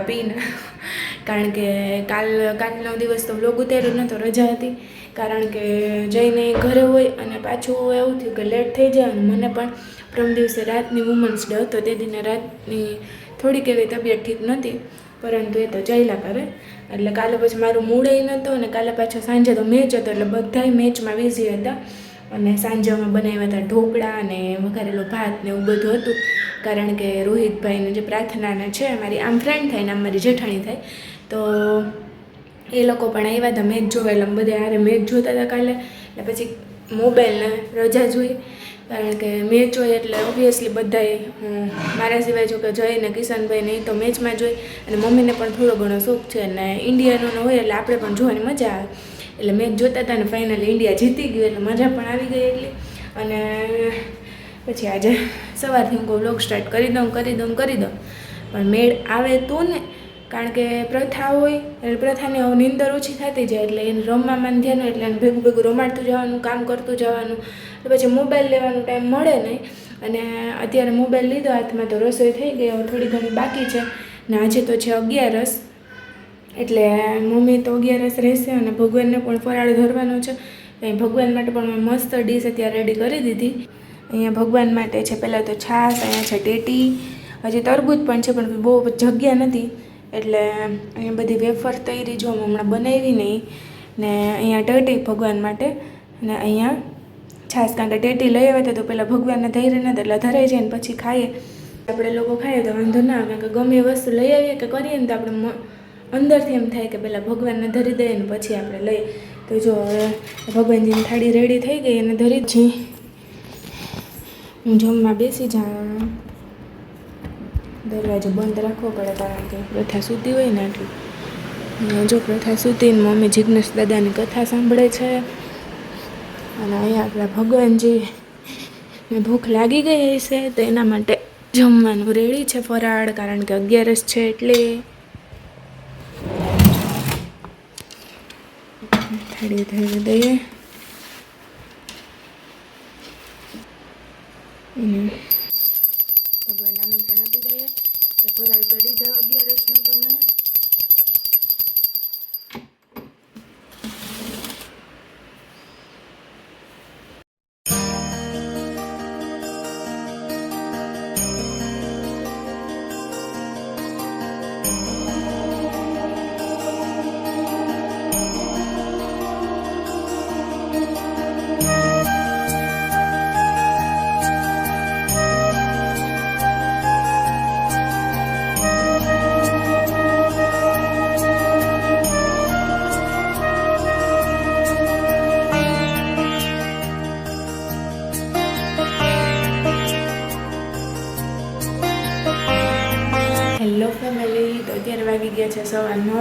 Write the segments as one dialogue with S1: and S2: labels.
S1: અ, પીને કારણ કે કાલ કાલનો દિવસ તો વ્લોગ ઉતાર્યો નહોતો રજા હતી. કારણ કે જઈને ઘરે હોય અને પાછું એવું થયું કે લેટ થઈ જાય અને મને પણ પ્રમ દિવસે રાતની વુમન્સ ડે હતો. તે દિને રાતની થોડીક એવી તબિયત ઠીક નહોતી પરંતુ એ તો ચાલ્યા કરે એટલે કાલે પછી મારું મૂડે નહોતું અને કાલે પાછો સાંજે તો મેચ હતો એટલે બધાય મેચમાં બિઝી હતા. અને સાંજે અમે બનાવ્યા હતા ઢોકળા અને વઘારેલો ભાત ને એવું બધું હતું. કારણ કે રોહિતભાઈને જે પ્રાર્થનાને છે, મારી આમ ફ્રેન્ડ થાય ને આમ મારી જેઠાણી થાય, તો એ લોકો પણ આવ્યા હતા મેચ જોવા. આરે બધા હારે મેચ જોતા હતા કાલે. એટલે પછી મોબાઈલને રજા જોઈ. કારણ કે મેચ હોય એટલે ઓબ્વિયસલી બધાએ મારા સિવાય જો કે જઈને કિશનભાઈ ને એ તો મેચમાં જોઈ. અને મમ્મીને પણ થોડો ઘણો શોખ છે. અને ઇન્ડિયાનો હોય એટલે આપણે પણ જોવાની મજા આવે. એટલે મેચ જોતા હતા ને ફાઇનલી ઇન્ડિયા જીતી ગયું એટલે મજા પણ આવી ગઈ એટલી. અને પછી આજે સવારથી હું વ્લોગ સ્ટાર્ટ કરી દઉં કરી દઉં કરી દઉં. પણ મેળ આવે તો ને, કારણ કે પ્રથા હોય, એટલે પ્રથાની નિંદર ઓછી થતી જાય, એટલે એને રમવામાં ધ્યાન એટલે એને ભેગું ભેગું રમાડતું જવાનું, કામ કરતું જવાનું પછી મોબાઈલ લેવાનો ટાઈમ મળે નહીં. અને અત્યારે મોબાઈલ લીધો, હાથમાં તો રસોઈ થઈ ગઈ, હવે થોડી ઘણી બાકી છે. ને આજે તો છે અગિયારસ, એટલે મમ્મી તો અગિયારસ રહેશે અને ભગવાનને પણ ફરાળ ધરવાનો છે. અહીં ભગવાન માટે પણ મેં મસ્ત ડીશ અત્યારે રેડી કરી દીધી. અહીંયા ભગવાન માટે છે. પહેલાં તો છાશ અહીંયા છે ટેટી, હજી તરબૂચ પણ છે, પણ બહુ જગ્યા નથી. એટલે અહીંયા બધી વેફર તૈયારી જો હું હમણાં બનાવી નહીં, ને અહીંયા ટેટી ભગવાન માટે, ને અહીંયા છાશ કારણ કે ટેટી લઈ આવ્યા તો પહેલાં ભગવાનને ધૈર્ય નથી એટલે ધરાઈ જાય ને પછી ખાઈએ. આપણે લોકો ખાઈએ તો વાંધો ના આવે કે ગમે વસ્તુ લઈ આવીએ કે કરીએ ને તો આપણે અંદરથી એમ થાય કે પહેલાં ભગવાનને ધરી દઈએ ને પછી આપણે લઈએ તો જો હવે ભગવાનજીની થાળી રેડી થઈ ગઈ અને ધરી છી હું જમવા બેસી જાઉં. દરવાજો બંધ રાખવો પડે કારણ કે પ્રથા સૂતી હોય ને એટલે. જો પ્રથા સૂતીને મમ્મી જિજ્ઞેશ દાદાની કથા સાંભળે છે. અને અહીંયા આપણા ભગવાનજી ને ભૂખ લાગી ગઈ હશે તો એના માટે જમવાનું રેડી છે ફરાળ, કારણ કે અગિયારસ છે એટલે. થાળી ધરી દઈએ. અને હેલો ફેમિલી તો અત્યારે વાગી ગયા છે સવા નવ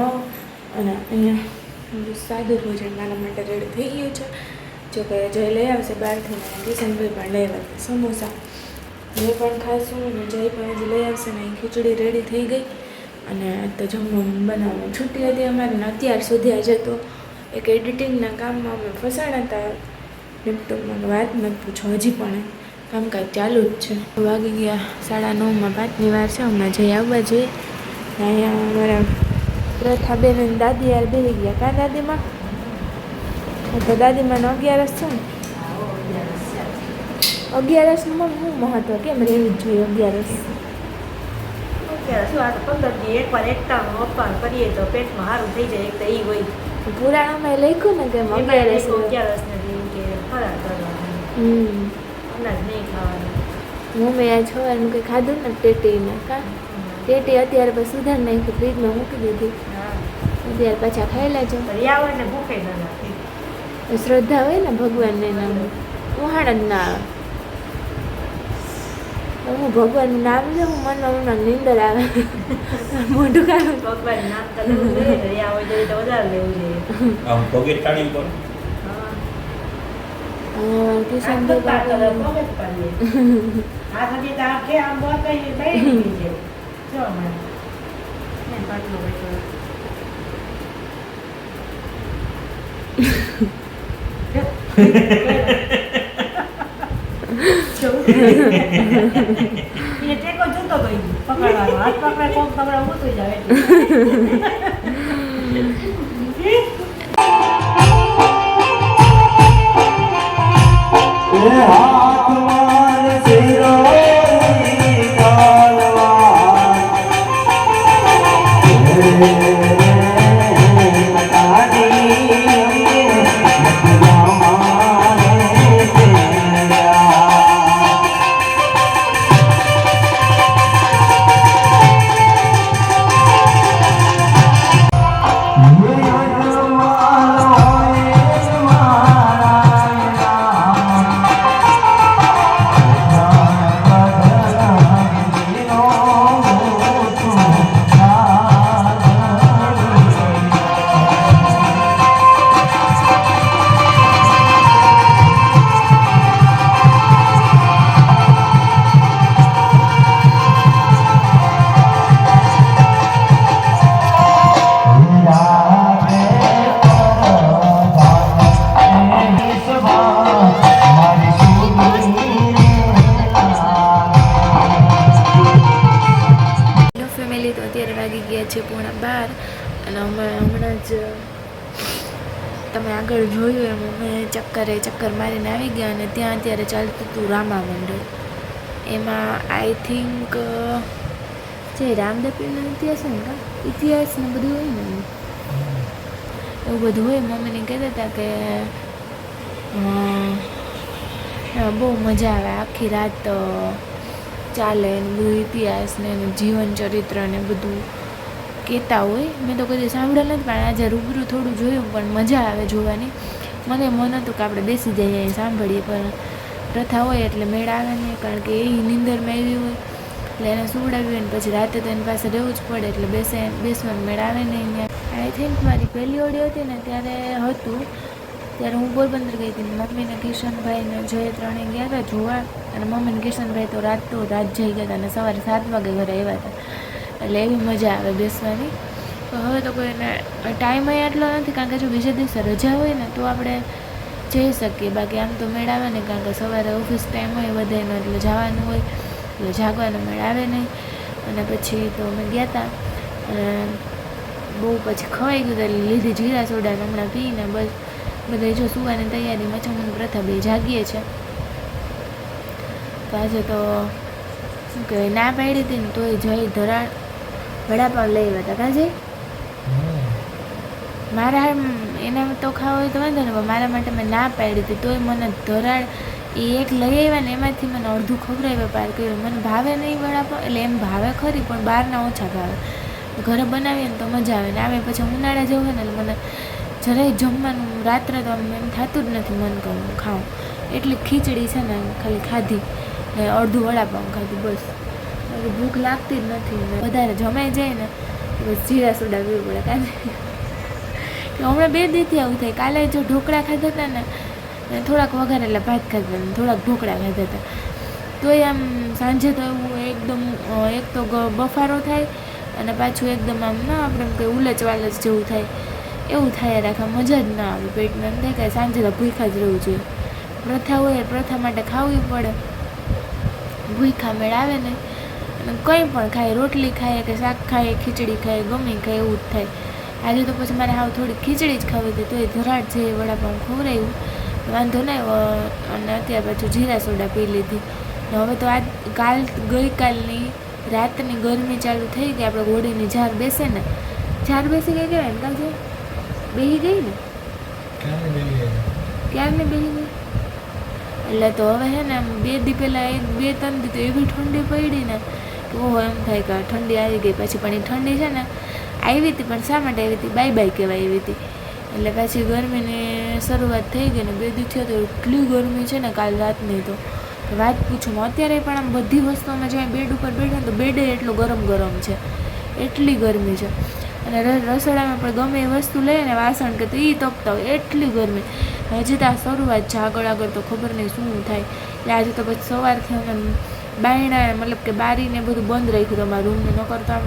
S1: અને અહીંયા સાદું ભોજન મારા માટે રેડી થઈ ગયું છે. જો કે જય લઈ આવશે બહારથી કિશનભાઈ પણ લઈ આવશે સમોસા. મેં પણ ખાશું અને જય પણ હજી લઈ આવશે ને ખીચડી રેડી થઈ ગઈ. અને તો જમવાનું બનાવવાનું છૂટી હતી અમારે ને અત્યાર સુધી આજે તો એક એડિટિંગના કામમાં અમે ફસાણા હતા. લેપટોપમાં વાત નથી પૂછો, હજી પણ. કામકાજ ચાલુ જ છે. વાગી ગયા સાડા નવમાં પાંચની વાર છે હમણાં જઈ આવવા જોઈએ. અહીંયા અમારા પ્રથાબેન અને દાદી યાર બેસી ગયા. કા દાદીમાં? તો દાદીમાનો અગિયારસ છે ને? અગિયારસમાં શું મહત્વ કેમ રહેવું જ જોઈએ અગિયારસ?
S2: પંદર દી એકવાર એકટાણું અપવાન કરીએ તો પેટમાં સારું થઈ જાય એક તો એ હોય.
S1: પુરાણોમાં લખ્યું ને કે અગિયારસ
S2: અગિયારસ ને કે ફરાળ નહીં ખાવાનું.
S1: હું મેં આ સવારનું કંઈ ખાધું ને ટેટીને. કા? ટેટી અત્યારે પછી સુધાર નાખી ફ્રીજમાં મૂકી દીધી. અત્યારે પાછા ખાઈ લેજો.
S2: ને ભૂખે ન
S1: શ્રદ્ધા હોય ને ભગવાનને નામ. ઉહાણ જ ના આવે હું ભગવાનનું નામ લે હું મનમાં હમણાં નીંદર આવે. મોઢું કાઢું
S2: ભગવાન નામ તો વધારે લેવું જોઈએ.
S1: કિશન
S2: પકડવાનો હાથ પકડે કોક તમને ઊંચું જાય
S3: એ હાથમાં
S1: તમે આગળ જોયું એમ, અમે ચક્કરે ચક્કર મારીને આવી ગયા અને ત્યાં અત્યારે ચાલતું હતું રામા મંડળ એમાં આઈ થિંક જે રામદેવીનો ઇતિહાસ હોય ને કા? ઇતિહાસ ને બધું હોય ને એવું બધું હોય, મમ્મીને કહેતા હતા કે બહુ મજા આવે આખી રાત ચાલે ને બધું ઇતિહાસ ને એનું જીવન ચરિત્ર ને બધું કહેતા હોય, મેં તો કદી સાંભળેલ નથી, પણ આજે રૂબરૂ થોડું જોયું, પણ મજા આવે જોવાની. મને મન હતું કે આપણે બેસી જઈએ, સાંભળીએ, પણ પ્રથા હોય એટલે મેળ આવે નહીં, કારણ કે એ નિંદરમાં આવી હોય. એટલે એને સુવડાવી હોય ને પછી રાતે તો એની પાસે રહેવું જ પડે, એટલે બેસે, બેસવાનું મેળ આવે નહીં આઈ થિંક મારી પહેલી ઓડી હતી ને ત્યારે હતું. ત્યારે હું પોરબંદર ગઈ હતી મમ્મીને કિશનભાઈ ને જય ત્રણે ગયા હતા જોવા. અને મમ્મીને કિશનભાઈ તો રાત તો રાત જઈ ગયા હતા અને સવારે સાત વાગે ઘરે આવ્યા હતા. એટલે એવી મજા આવે બેસવાની. તો હવે તો કોઈને ટાઈમ એટલો નથી, કારણ કે જો બીજા દિવસે રજા હોય ને, તો આપણે જઈ શકીએ. બાકી આમ તો મેળ આવે ને કારણ કે સવારે ઓફિસ ટાઈમ હોય બધાનો એટલે જવાનું હોય, એટલે જાગવાનો મેળ આવે નહીં. અને પછી તો અમે ગયા હતા અને બહુ પછી ખવાઈ ગયું એટલે લીધી જીરા સોડા હમણાં પીને બસ બધા જો સુવાની તૈયારીમાં છે પ્રથા બે જાગીએ છે તો આજે તો શું કહેવાય, ના પાડી હતી ને, તોય જઈ ધરાણ વડાપાવ લઈ આવ્યા હતા કાં મારા એને તો ખાવ હોય તો વાંધો ને પણ મારા માટે મેં ના પાડી હતી તોય મને ધરાડ એ એક લઈ આવ્યા ને એમાંથી મને અડધું ખવડાવ્યા પાર કર્યું મને ભાવે નહીં વડાપાવ. એટલે એમ ભાવે ખરી પણ બહારના ઓછા ભાવે. ઘરે બનાવીએ ને તો મજા આવે ને આવે પછી ઉનાળા જવું હોય ને એટલે મને જરાય જમવાનું રાત્રે તો એમ થતું જ નથી મન કહું ખાઉં. એટલી ખીચડી છે ને ખાલી ખાધી ને અડધું વડાપાઉં ખાધું બસ. ભૂખ લાગતી જ નથી વધારે જમાઈ જાય ને બસ જીરા સોડા પીવું પડે કાલે. કે હમણાં બે દીથી આવું થાય. કાલે જો ઢોકળા ખાધા હતા ને થોડાક વઘાર એટલે ભાત ખાધા થોડાક ઢોકળા ખાધા હતા. તોય આમ સાંજે તો એવું એકદમ એક તો બફારો થાય અને પાછું એકદમ આમ ના આપણે એમ કંઈ ઉલચ વાલચ જેવું થાય. એવું થાય રાખે મજા જ ના આવે પેટમાં એમ થાય કે સાંજે તો ભૂખા જ રહેવું જોઈએ. પ્રથા હોય પ્રથા માટે ખાવી પડે. ભૂખા મેળ આવે ને કંઈ પણ ખાય રોટલી ખાય કે શાક ખાય ખીચડી ખાય ગમે ખાય એવું જ થાય. આજે તો પછી મારે હાવ થોડી ખીચડી જ ખાવી હતી તો એ ધરાટ છે એ વડાપાઉં ખવડાવ્યું વાંધો નહીં અને અત્યાર પાછું જીરા સોડા પી લીધી. ને હવે તો આજ કાલ ગઈકાલની રાતની ગરમી ચાલુ થઈ ગઈ આપણે ઘોડીની ઝાર બેસે ને. ઝાર બેસી ગઈ કહેવાય ને કાલ બેહી ગઈ ને? ક્યારની બેહી ગઈ? એટલે તો હવે હે ને બે દી પહેલાં એક બે ત્રણ દી તો એવી ઠંડી પડી ને. ઓહો એમ થાય કે ઠંડી આવી ગઈ, પછી પણ એ ઠંડી છે ને આવી હતી, પણ શા માટે આવી હતી? બાય બાય કહેવાય આવી હતી. એટલે પછી ગરમીની શરૂઆત થઈ ગઈ ને બે દી થયો તો એટલી ગરમી છે ને કાલ રાતની તો. વાત પૂછું અત્યારે પણ આમ બધી વસ્તુમાં જ્યાં બેડ ઉપર બેઠા તો બેડે એટલો ગરમ ગરમ છે. એટલી ગરમી છે. અને રસોડામાં પણ ગમે એ વસ્તુ લઈએ ને વાસણ કે તો એ તપતા હોય, એટલી ગરમી. હજી તો આ શરૂઆત છે આગળ આગળ તો ખબર નહીં શું થાય. એટલે આજે તો પછી સવારથી અમે બાયણા, મતલબ કે બારીને બધું બંધ રાખ્યું તમારા રૂમને ન કરતા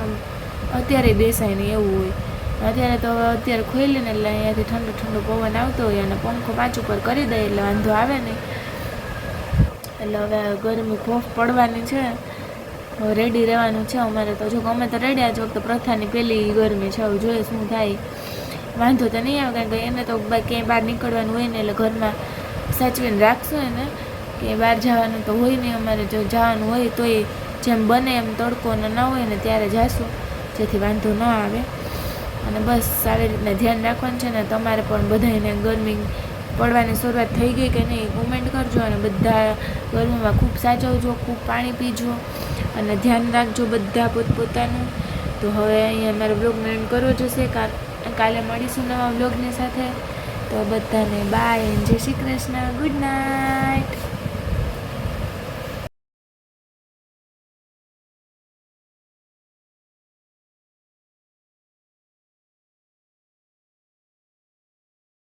S1: અત્યારે બેસાય ને એવું હોય. અત્યારે તો અત્યારે અત્યારે ખોલીને એટલે અહીંયાથી ઠંડો ઠંડો પવન આવતો હોય અને પંખો પાંચ ઉપર કરી દઈએ એટલે વાંધો આવે નહીં. એટલે હવે ગરમી ખોફ પડવાની છે. રેડી રહેવાનું છે અમારે તો. જો અમે તો રેડ્યા આજ વખતે પ્રથાની પહેલી ગરમી છે. હવે જોઈએ શું થાય. વાંધો તો નહીં આવે, કારણ કે એને તો ક્યાંય બહાર નીકળવાનું હોય ને એટલે ઘરમાં સાચવીને રાખશું એને. કે બહાર જવાનું તો હોય નહીં, અમારે જો જવાનું હોય તોય જેમ બને એમ તડકો ન હોય ને ત્યારે જાશું, જેથી વાંધો ન આવે. અને બસ આવી રીતના ધ્યાન રાખવાનું છે ને, તમારે પણ બધાને ગરમી પડવાની શરૂઆત થઈ ગઈ કે નહીં કોમેન્ટ કરજો અને બધા ગરમીમાં ખૂબ સાચવજો, ખૂબ પાણી પીજો અને ધ્યાન રાખજો બધા પોતપોતાનું. તો હવે અહીંયા મારો બ્લોગ એન્ડ કરવો જશે. કાલે મળીશું નવા બ્લોગની સાથે. તો બધાને બાય જય શ્રી કૃષ્ણ. Good night